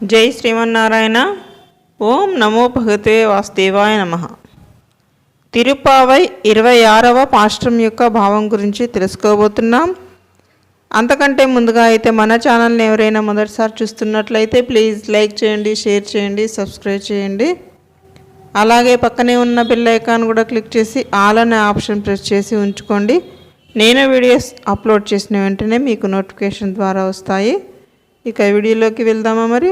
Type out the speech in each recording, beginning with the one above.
జై శ్రీమన్నారాయణ. ఓం నమో భగవతే వాసుదేవాయ నమ. తిరుపావై ఇరవై ఆరవ పాశ్రం యొక్క భావం గురించి తెలుసుకోబోతున్నాం. అంతకంటే ముందుగా అయితే మన ఛానల్ని ఎవరైనా మొదటిసారి చూస్తున్నట్లయితే ప్లీజ్ లైక్ చేయండి షేర్ చేయండి సబ్స్క్రైబ్ చేయండి. అలాగే పక్కనే ఉన్న బెల్ ఐకాన్ కూడా క్లిక్ చేసి ఆల్ అనే ఆప్షన్ ప్రెస్ చేసి ఉంచుకోండి. నేను వీడియోస్ అప్లోడ్ చేసిన వెంటనే మీకు నోటిఫికేషన్ ద్వారా వస్తాయి. ఇక వీడియోలోకి వెళ్దామా మరి?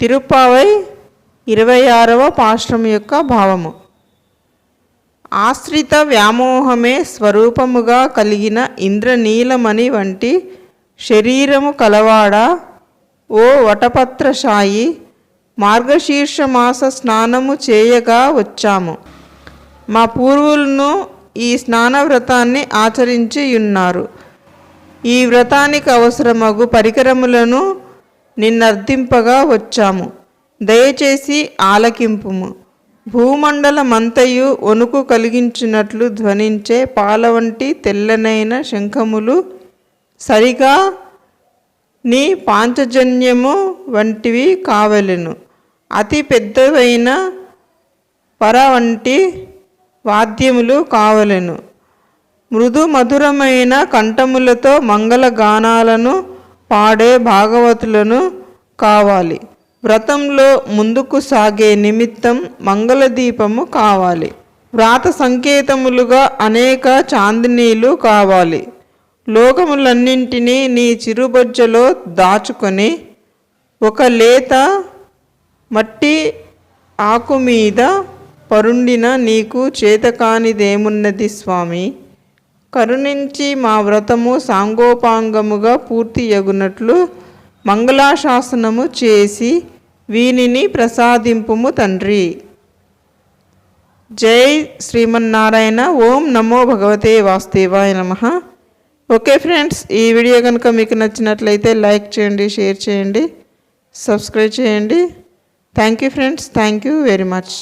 తిరుప్పావై ఇరవై ఆరవ పాశ్రం యొక్క భావము. ఆశ్రిత వ్యామోహమే స్వరూపముగా కలిగిన ఇంద్రనీలమణి వంటి శరీరము కలవాడ ఓ వటపత్రశాయి మార్గశీర్ష మాస స్నానము చేయగా వచ్చాము. మా పూర్వులను ఈ స్నాన వ్రతాన్ని ఆచరించి ఉన్నారు ఈ వ్రతానికి అవసరమగు పరికరములను నిన్నర్థింపగా వచ్చాము. దయచేసి ఆలకింపుము. భూమండలమంతయు వణుకు కలిగించినట్లు ధ్వనించే పాల వంటి తెల్లనైన శంఖములు సరిగా నీ పాంచజన్యము వంటివి కావలెను. అతి పెద్దవైన పర వంటి వాద్యములు కావలెను. మృదు మధురమైన కంఠములతో మంగళ గానాలను పాడే భాగవతులను కావాలి. వ్రతంలో ముందుకు సాగే నిమిత్తం మంగళదీపము కావాలి. వ్రాత సంకేతములుగా అనేక చాందినీలు కావాలి. లోకములన్నింటినీ నీ చిరుబొజ్జలో దాచుకొని ఒక లేత మట్టి ఆకు మీద పరుండిన నీకు చేతకానిదేమున్నది స్వామి? కరుణించి మా వ్రతము సాంగోపాంగముగా పూర్తి యగునట్లు మంగళాశాసనము చేసి వీనిని ప్రసాదింపుము తండ్రి. జై శ్రీమన్నారాయణ. ఓం నమో భగవతే వాసుదేవాయ నమ. ఓకే ఫ్రెండ్స్ ఈ వీడియో కనుక మీకు నచ్చినట్లయితే లైక్ చేయండి షేర్ చేయండి సబ్స్క్రైబ్ చేయండి. Thank you friends thank you very much.